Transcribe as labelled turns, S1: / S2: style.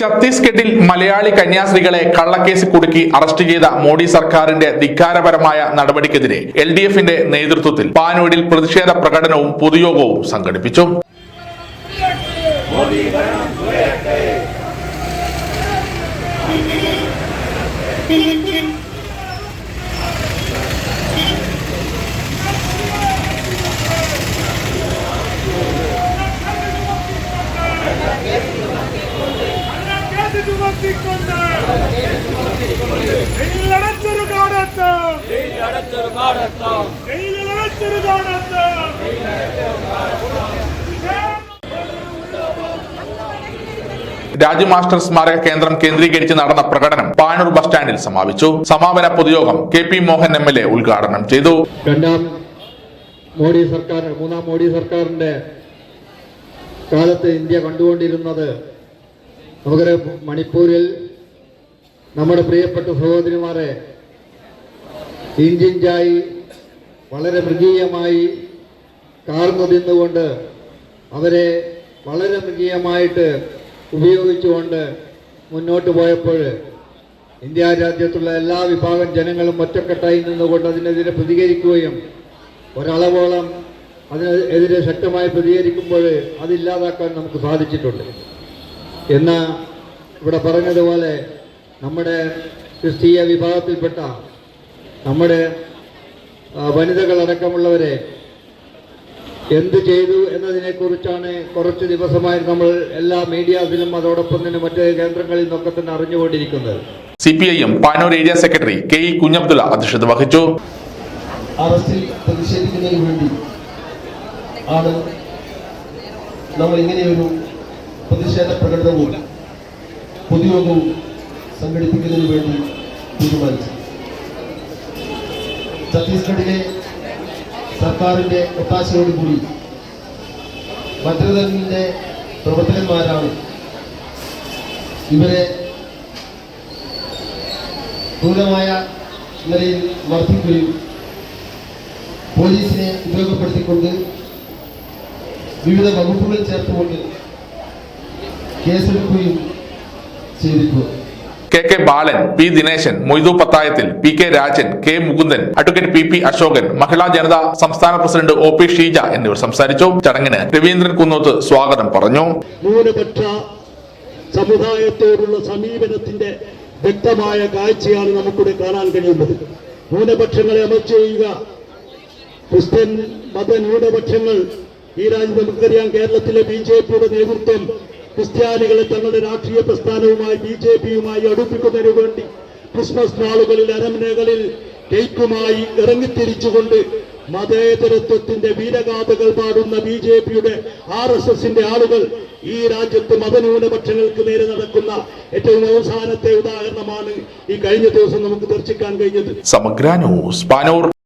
S1: ഛത്തീസ്ഗഡിൽ മലയാളി കന്യാസ്ത്രീകളെ കള്ളക്കേസ് കുടുക്കി അറസ്റ്റ് ചെയ്ത മോഡി സർക്കാരിന്റെ ധിക്കാരപരമായ നടപടിക്കെതിരെ എൽ ഡി എഫിന്റെ നേതൃത്വത്തിൽ പാനൂരിൽ പ്രതിഷേധ പ്രകടനവും പൊതുയോഗവും സംഘടിപ്പിച്ചു.
S2: കേസ് കാലത്ത്
S1: രാജു മാസ്റ്റർ സ്മാരക കേന്ദ്രം കേന്ദ്രീകരിച്ച് നടന്ന പ്രകടനം പാനൂർ ബസ് സ്റ്റാൻഡിൽ സമാപിച്ചു. സമാപന പൊതുയോഗം K P Mohan M L A ഉദ്ഘാടനം ചെയ്തു.
S3: രണ്ടാം മോഡി സർക്കാർ മൂന്നാം മോഡി സർക്കാരിന്റെ കാലത്ത് ഇന്ത്യ കണ്ടുകൊണ്ടിരുന്നത് നമുക്കറിയാം മണിപ്പൂരിൽ നമ്മുടെ പ്രിയപ്പെട്ട സഹോദരിമാരെ ഇഞ്ചിഞ്ചായി വളരെ മൃഗീയമായി കാർന്നു തിന്നുകൊണ്ട് അവരെ വളരെ മൃഗീയമായിട്ട് ഉപയോഗിച്ചുകൊണ്ട് മുന്നോട്ട് പോയപ്പോൾ ഇന്ത്യ രാജ്യത്തുള്ള എല്ലാ വിഭാഗം ജനങ്ങളും ഒറ്റക്കെട്ടായി നിന്നുകൊണ്ട് അതിനെതിരെ പ്രതികരിക്കുകയും ഒരളവോളം അതിനെതിരെ ശക്തമായി പ്രതികരിക്കുമ്പോൾ അതില്ലാതാക്കാൻ നമുക്ക് സാധിച്ചിട്ടുണ്ട്. എന്ന് ഇവിടെ പറഞ്ഞതുപോലെ നമ്മുടെ ക്രിസ്തീയ വിഭാഗത്തിൽപ്പെട്ട നമ്മുടെ വനിതകളടക്കമുള്ളവരെ എന്ത് ചെയ്തു എന്നതിനെക്കുറിച്ചാണ് കുറച്ച് ദിവസമായി നമ്മൾ എല്ലാ മീഡിയാസിലും അതോടൊപ്പം തന്നെ മറ്റ് കേന്ദ്രങ്ങളിൽ നിന്നൊക്കെ തന്നെ അറിഞ്ഞുകൊണ്ടിരിക്കുന്നത്.
S1: C P I M Panoor area secretary K E Kunhabdulla അധ്യക്ഷത വഹിച്ചു.
S4: അറസ്റ്റിൽ പ്രതിഷേധിക്കുന്നതിന് വേണ്ടി ആണ് നമ്മൾ ഇങ്ങനെയൊരു പ്രതിഷേധ പ്രകടനവും പൊതുയോഗവും സംഘടിപ്പിക്കുന്നതിന് വേണ്ടി തീരുമാനിച്ചു. ഛത്തീസ്ഗഡിലെ സർക്കാരിന്റെ ഒത്താശയോടുകൂടി ഭദ്രതന്റെ പ്രവർത്തകന്മാരാണ് ഇവരെ ക്രൂരമായ നിലയിൽ മർദ്ദിക്കുകയും പോലീസിനെ ഉപയോഗപ്പെടുത്തിക്കൊണ്ട് വിവിധ വകുപ്പുകൾ ചേർത്തുകൊണ്ട് കേസെടുക്കുകയും ചെയ്തിട്ടുണ്ട്.
S1: K K Balan P Dineshan Moidu Pathayathil P K Rajan K Mukundan advocate P P Ashokan Mahila Janata സംസ്ഥാന പ്രസിഡന്റ് ഒ പി ഷീജ എന്നിവർ സംസാരിച്ചു. ചടങ്ങിന് രവീന്ദ്രൻ കുന്നോത്ത് സ്വാഗതം പറഞ്ഞു.
S5: ന്യൂനപക്ഷ സമുദായത്തോടുള്ള സമീപനത്തിന്റെ വ്യക്തമായ കാഴ്ചയാണ് നമുക്കിവിടെ കാണാൻ കഴിയുന്നത്. ന്യൂനപക്ഷങ്ങളെ അമർച്ച ചെയ്യുക. ക്രിസ്ത്യൻ മത ന്യൂനപക്ഷങ്ങൾ ഈ രാജ്യം നമുക്കറിയാം കേരളത്തിലെ ബി ജെ പിയുടെ നേതൃത്വം ക്രിസ്ത്യാനികളെ തങ്ങളുടെ രാഷ്ട്രീയ പ്രസ്ഥാനവുമായി ബി ജെ പിയുമായി അടുപ്പിക്കുന്നതിനു വേണ്ടി ക്രിസ്മസ് നാളുകളിൽ അരമനകളിൽ കേക്കുമായി ഇറങ്ങിത്തിരിച്ചുകൊണ്ട് മതേതരത്വത്തിന്റെ വീരഗാഥകൾ പാടുന്ന ബി ജെ പിയുടെ ആർ എസ് എസിന്റെ ആളുകൾ ഈ രാജ്യത്ത് മതന്യൂനപക്ഷങ്ങൾക്ക് നേരെ നടക്കുന്ന ഏറ്റവും അവസാനത്തെ ഉദാഹരണമാണ് ഈ കഴിഞ്ഞ ദിവസം നമുക്ക് ദർശിക്കാൻ കഴിഞ്ഞത്.
S1: സമഗ്ര ന്യൂസ്